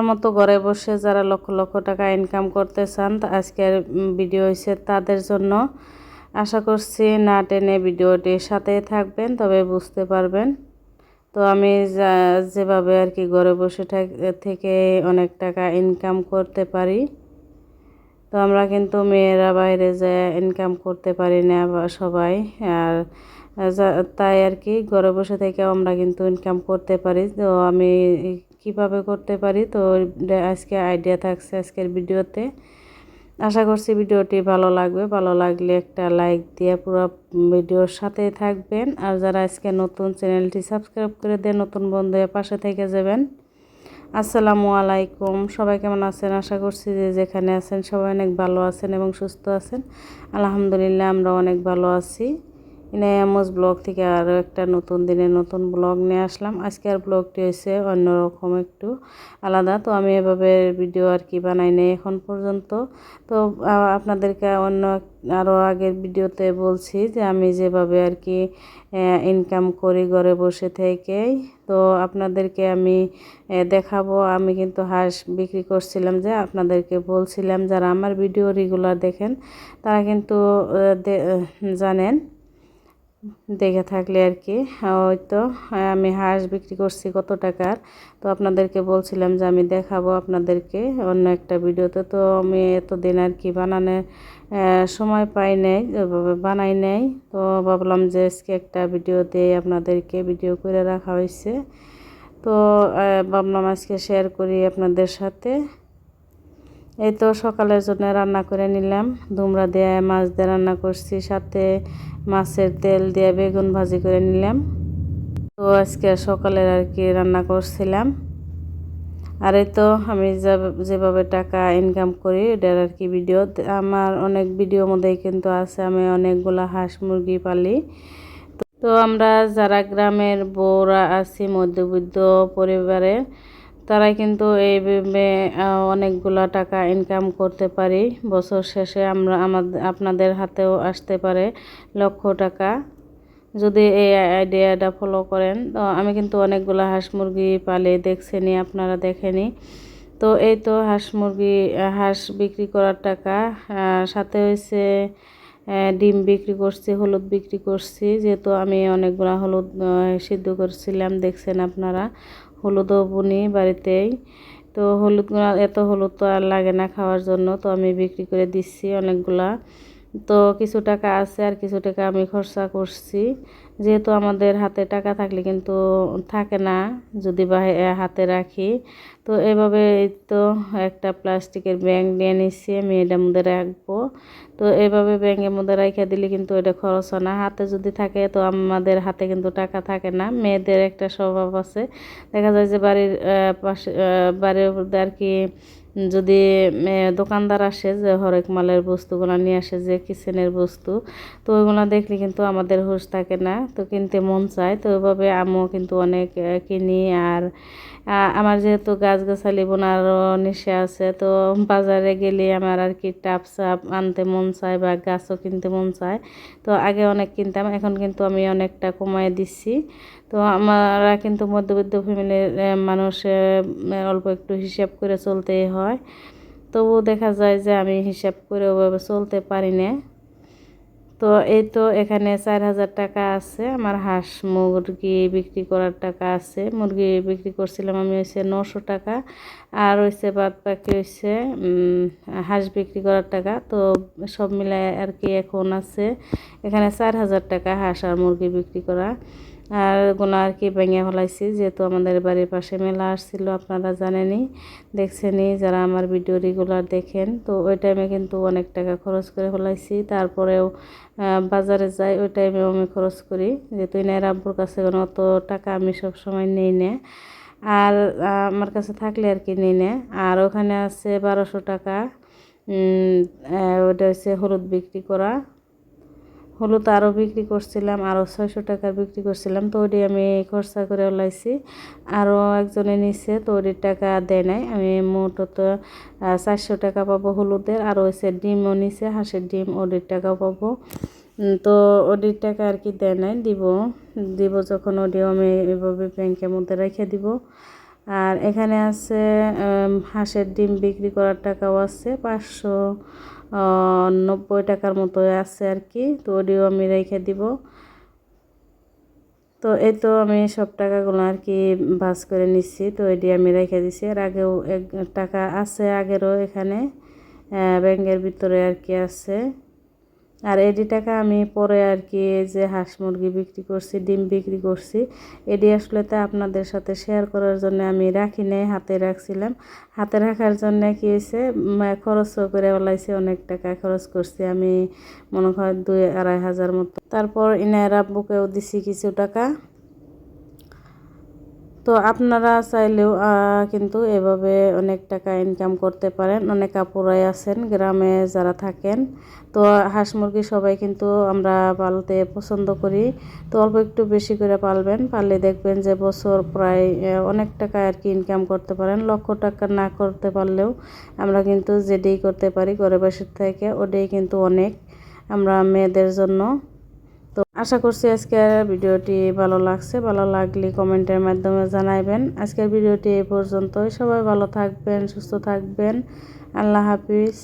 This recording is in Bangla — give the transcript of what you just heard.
আমার মতো ঘরে বসে যারা লক্ষ লক্ষ টাকা ইনকাম করতে চান আজকের ভিডিও হয়েছে তাদের জন্য। আশা করছি না টেনে ভিডিওটির সাথে থাকবেন, তবে বুঝতে পারবেন। তো আমি যেভাবে আর কি ঘরে বসে থাক- অনেক টাকা ইনকাম করতে পারি। তো আমরা কিন্তু মেয়েরা বাইরে যে ইনকাম করতে পারি না সবাই, আর তাই আর কি ঘরে বসে থেকে আমরা কিন্তু ইনকাম করতে পারি। তো আমি কীভাবে করতে পারি? তো আজকে আইডিয়া থাকছে আজকের ভিডিওতে। আশা করছি ভিডিওটি ভালো লাগবে। ভালো লাগলে একটা লাইক দিয়ে পুরো ভিডিওর সাথে থাকবেন। আর যারা আজকে নতুন চ্যানেলটি সাবস্ক্রাইব করে দিয়ে নতুন বন্ধুদের পাশে থেকে যাবেন, আসসালামু আলাইকুম। সবাই কেমন আছেন? আশা করছি যে যেখানে আছেন সবাই অনেক ভালো আছেন এবং সুস্থ আছেন। আলহামদুলিল্লাহ, আমরা অনেক ভালো আছি। ইনায়ামস ব্লগ থেকে আরও একটা নতুন দিনে নতুন ব্লগ নিয়ে আসলাম। আজকের ব্লগটি হয়েছে অন্যরকম একটু আলাদা। তো আমি এভাবে ভিডিও আর কি বানাই নাই এখন পর্যন্ত। তো আপনাদেরকে অন্য আরও আগের ভিডিওতে বলছি যে আমি যেভাবে আর কি ইনকাম করি ঘরে বসে থেকেই। তো আপনাদেরকে আমি দেখাবো। আমি কিন্তু হাঁস বিক্রি করছিলাম যে আপনাদেরকে বলছিলাম, যারা আমার ভিডিও রেগুলার দেখেন, তারা কিন্তু জানেন। দেখে থাকলে আর কি। ওই তো আমি হাঁস বিক্রি করছি কত টাকার। তো আপনাদেরকে বলছিলাম যে আমি দেখাবো আপনাদেরকে অন্য একটা ভিডিওতে। তো আমি এতদিন আর কি বানানোর সময় পাই নাই বানাই নাই। তো ভাবলাম যে আজকে একটা ভিডিও দিয়ে আপনাদেরকে ভিডিও করে রাখা হয়েছে। তো ভাবলাম আজকে শেয়ার করি আপনাদের সাথে। এই তো সকালের জন্য রান্না করে নিলাম। দুমড়া দিয়ে মাছ দিয়ে রান্না করছি, সাথে মাছের তেল দিয়ে বেগুন ভাজি করে নিলাম। তো আজকে সকালের আর কি রান্না করছিলাম। আর এই তো আমি যেভাবে টাকা ইনকাম করি, এটার আর কি ভিডিও আমার অনেক ভিডিও মধ্যেই কিন্তু আছে, আমি অনেকগুলা হাঁস মুরগি পালি। তো আমরা যারা গ্রামের বউরা আছি, মধ্যবিত্ত পরিবারের তারা কিন্তু আহ, অনেকগুলা টাকা ইনকাম করতে পারি। বছর শেষে আমরা আমাদের আপনাদের হাতেও আসতে পারে লক্ষ টাকা। যদি এই আইডিয়াটা ফলো করেন তো আমি কিন্তু অনেকগুলো হাঁস মুরগি পালে দেখছেনি আপনারা দেখেনি তো এই তো হাঁস মুরগি হাঁস বিক্রি করার টাকা সাথে হয়েছে ডিম বিক্রি করছি হলুদ বিক্রি করছি। যেহেতু আমি অনেকগুলো হলুদ সিদ্ধ করছিলাম দেখছেন আপনারা। হলুদও বুনি বাড়িতেই। তো হলুদ, এত হলুদ তো আর লাগে না খাওয়ার জন্য। তো আমি বিক্রি করে দিচ্ছি অনেকগুলা। তো কিছু টাকা আছে আর কিছু টাকা আমি খরচা করছি। যেহেতু আমাদের হাতে টাকা থাকলে কিন্তু থাকে না, যদি বা হাতে রাখি। তো এভাবে তো একটা প্লাস্টিকের ব্যাগ নিয়ে নিচ্ছি আমি এটার মধ্যে রাখব। তো এভাবে ব্যাংকের মধ্যে রেখে দিলে কিন্তু এটা খরচ হয় না। হাতে যদি থাকে তো আমাদের হাতে কিন্তু টাকা থাকে না, মেয়েদের একটা স্বভাব আছে। দেখা যায় যে বাড়ির পাশে বাড়ির মধ্যে আর কি যদি দোকানদার আসে যে হরেক মালের বস্তুগুলো নিয়ে আসে, যে কিচেনের বস্তু, তো ওইগুলো দেখলে কিন্তু আমাদের হুঁশ থাকে না, তো কিনতে মন চায়। তো ওইভাবে আমিও কিন্তু অনেক কিনি আর আমার যেহেতু গাছগাছালি বোনারও নেশা আছে, তো বাজারে গেলে আমার আর কি টাপ সাপ আনতে মন চায় বা গাছও কিনতে মন চায়। তো আগে অনেক কিনতাম, এখন কিন্তু আমি অনেকটা কমায় দিচ্ছি। তো আমরা কিন্তু মধ্যবিত্ত ফ্যামিলির মানুষ অল্প একটু হিসাব করে চলতেই হয়। তবুও দেখা যায় যে আমি হিসাব করে ওভাবে চলতে পারি না। তো এই তো এখানে চার হাজার টাকা আছে। আমার হাঁস মুরগি বিক্রি করার টাকা আছে। মুরগি বিক্রি করছিলাম আমি হচ্ছে নশো টাকা। আর হচ্ছে বাদ বাকি হচ্ছে হাঁস বিক্রি করার টাকা। তো সব মিলায় আর কি এখন আছে। এখানে চার হাজার টাকা হাঁস আর মুরগি বিক্রি করা। আর ওগুলো আর কি ভেঙে ফেলাইছি, যেহেতু আমাদের বাড়ির পাশে মেলা আসছিল, আপনারা জানেনই। দেখছেনই যারা আমার ভিডিও রেগুলার দেখেন, তো ওই টাইমে কিন্তু অনেক টাকা খরচ করে ফেলাইছি। তারপরেও বাজারে যাই, ওই টাইমেও আমি খরচ করি। যেহেতু ইনার আব্বুর কাছে কোনো অত টাকা আমি সব সময় নেই না। আর আমার কাছে থাকলে আর কি নিই না। আর ওখানে আছে বারোশো টাকা ওটা হচ্ছে হলুদ বিক্রি করা। হলুদ আরও বিক্রি করছিলাম আরও ছয়শো টাকা বিক্রি করছিলাম। তো ওটি আমি খরচা করে লাইছি। আরও একজনে নিচ্ছে তো ওটির টাকা দেয় নাই। আমি মোটত চারশো টাকা পাবো হলুদের, আর হচ্ছে ডিমও নিছে, হাঁসের ডিম, ওটির টাকাও পাবো। তো ওটির টাকা আর কি দেয় নাই, দিব। দিব যখন ওটিও আমি এভাবে ব্যাংকের মধ্যে রেখে দিব। আর এখানে আছে হাঁসের ডিম বিক্রি করার টাকাও আছে, পাঁচশো নব্বই টাকার মতো আছে আর কি, তো ওটিও আমি রেখে দিব। তো এই তো আমি সব টাকাগুলো আর কি ভাজ করে নিচ্ছি, তো এটি আমি রেখে দিছি। আর আগেও এক টাকা আছে আগেরও এখানে ব্যাংকের ভিতরে আর কি আছে। আর এডি টাকা আমি পরে আর কি যে হাঁস মুরগি বিক্রি করছি, ডিম বিক্রি করছি। এডি আসলে তো আপনাদের সাথে শেয়ার করার জন্য আমি রাখি নাই, হাতে রাখছিলাম। হাতে রাখার জন্য কি হয়েছে খরচও করে বলাইছে অনেক টাকা খরচ করছি আমি, মনে হয় দুই আড়াই হাজার মতো। তারপর ইনার বুকেও দিছি কিছু টাকা। তো আপনারা চাইলেও কিন্তু এভাবে অনেক টাকা ইনকাম করতে পারেন। অনেক আপুরাই আছেন, গ্রামে যারা থাকেন। তো হাঁস মুরগি সবাই কিন্তু আমরা পালতে পছন্দ করি। তো অল্প একটু বেশি করে পালবেন পারলে দেখবেন যে বছর প্রায় অনেক টাকা আর কি ইনকাম করতে পারেন। লক্ষ টাকা না করতে পারলেও আমরা কিন্তু যেটাই করতে পারি ঘরে বসে থেকে, ওটাই কিন্তু অনেক। আমরা মেয়েদের জন্য আশা করছি আজকের ভিডিওটি ভালো লাগছে। ভালো লাগলে কমেন্টের মাধ্যমে জানাইবেন। আজকের ভিডিওটি এ পর্যন্তই। সবাই ভালো থাকবেন, সুস্থ থাকবেন। আল্লাহ হাফিজ।